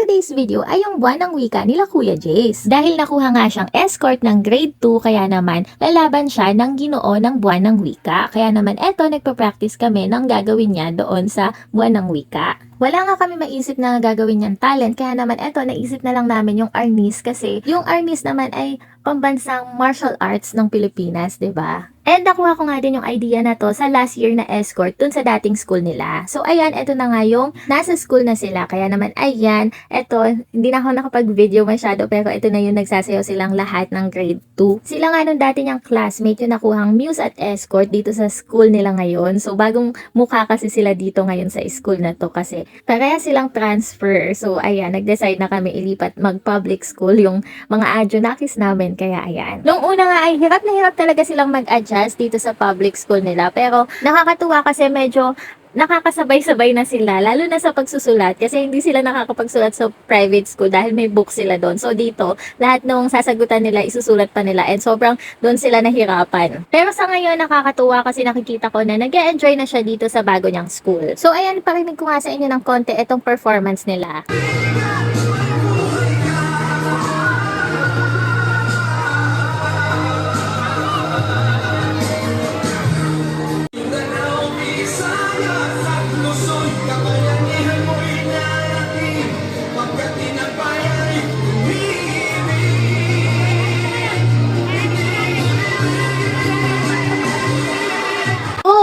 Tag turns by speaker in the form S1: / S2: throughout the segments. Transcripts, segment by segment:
S1: today's video ay yung buwan ng wika nila Kuya Jace. Dahil nakuha nga siyang escort ng grade 2 kaya naman lalaban siya ng ginoo ng buwan ng wika. Kaya naman eto nagpa-practice kami ng gagawin niya doon sa buwan ng wika. Wala nga kami maisip na gagawin niyang talent kaya naman eto naisip na lang namin yung Arnis kasi yung Arnis naman ay pambansang martial arts ng Pilipinas, 'di ba? And nakuha ko nga din yung idea na to sa last year na escort dun sa dating school nila. So ayan, eto na nga yung nasa school na sila. Kaya naman ayan, eto, hindi na ako nakapag-video masyado pero ito na yung nagsasayaw silang lahat ng grade 2. Sila nga nung dati niyang classmate yung nakuhang muse at escort dito sa school nila ngayon. So bagong mukha kasi sila dito ngayon sa school na to kasi pareha silang transfer. So ayan, nag-decide na kami ilipat mag-public school yung mga adjunakis namin. Kaya ayan. Nung una nga ay hirap na hirap talaga silang mag-adjust dito sa public school nila. Pero nakakatuwa kasi medyo nakakasabay-sabay na sila, lalo na sa pagsusulat kasi hindi sila nakakapagsulat sa private school dahil may book sila doon. So dito, lahat nung sasagutan nila, isusulat pa nila and sobrang doon sila nahirapan. Pero sa ngayon, nakakatuwa kasi nakikita ko na nag enjoy na siya dito sa bago niyang school. So ayan, parinig ko nga sa inyo ng konti itong performance nila.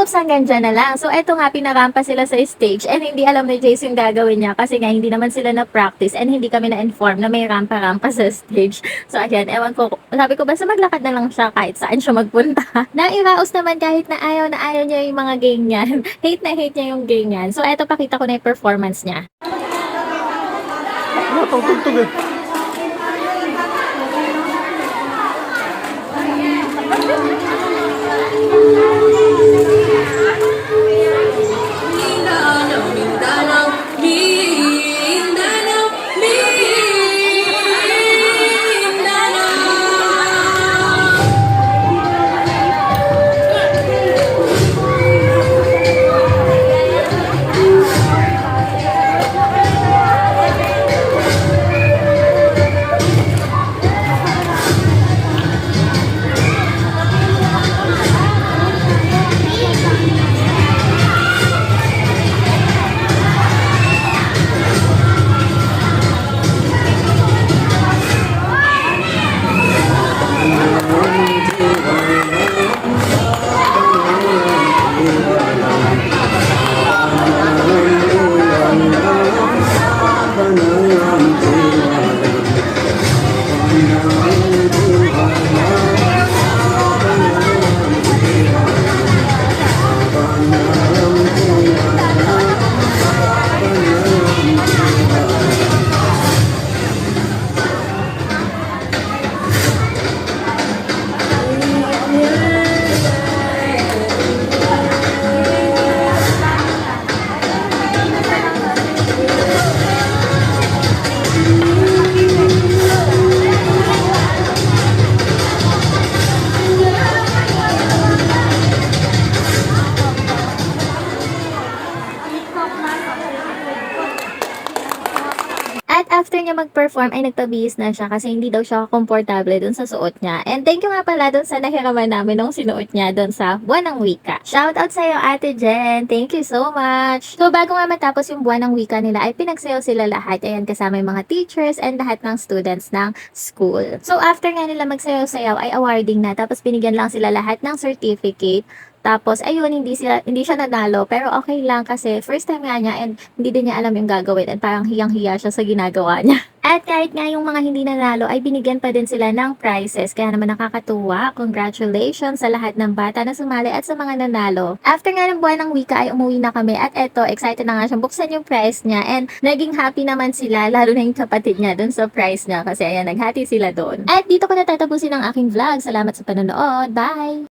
S1: Oops, hanggang dyan na lang. So, eto nga, pinarampa sila sa stage and hindi alam ni Jace yung gagawin niya kasi nga hindi naman sila na-practice and hindi kami na-inform na may rampa-rampa sa stage. So, ayan, ewan ko, sabi ko, basta maglakad na lang siya kahit saan siya magpunta. Nairaos naman kahit na ayaw na ayaw niya yung mga ganyan. hate na hate niya yung ganyan. So, eto, pakita ko na yung performance niya.
S2: Itong tugtog eh?
S1: At after niya mag-perform ay nagpabihis na siya kasi hindi daw siya komportable dun sa suot niya. And thank you nga pala dun sa nahiraman namin nung sinuot niya dun sa buwan ng wika. Shout out sa'yo Ate Jen. Thank you so much. So bago nga matapos yung buwan ng wika nila ay pinagsayaw sila lahat. Ayan kasama yung mga teachers and lahat ng students ng school. So after nga nila magsayaw-sayaw ay awarding na tapos binigyan lang sila lahat ng certificate. Tapos, ayun, hindi, sila, hindi siya nanalo. Pero okay lang kasi first time nga niya and hindi din niya alam yung gagawin. And parang hiyang-hiya siya sa ginagawa niya. At kahit nga yung mga hindi nanalo ay binigyan pa din sila ng prizes. Kaya naman nakakatuwa. Congratulations sa lahat ng bata na sumali at sa mga nanalo. After nga ng buwan ng wika ay umuwi na kami. At eto, excited na nga siyang buksan yung prize niya. And naging happy naman sila, lalo na yung kapatid niya dun sa prize niya. Kasi ayan, naghati sila doon. At dito ko natatapusin ang aking vlog. Salamat sa panonood. Bye!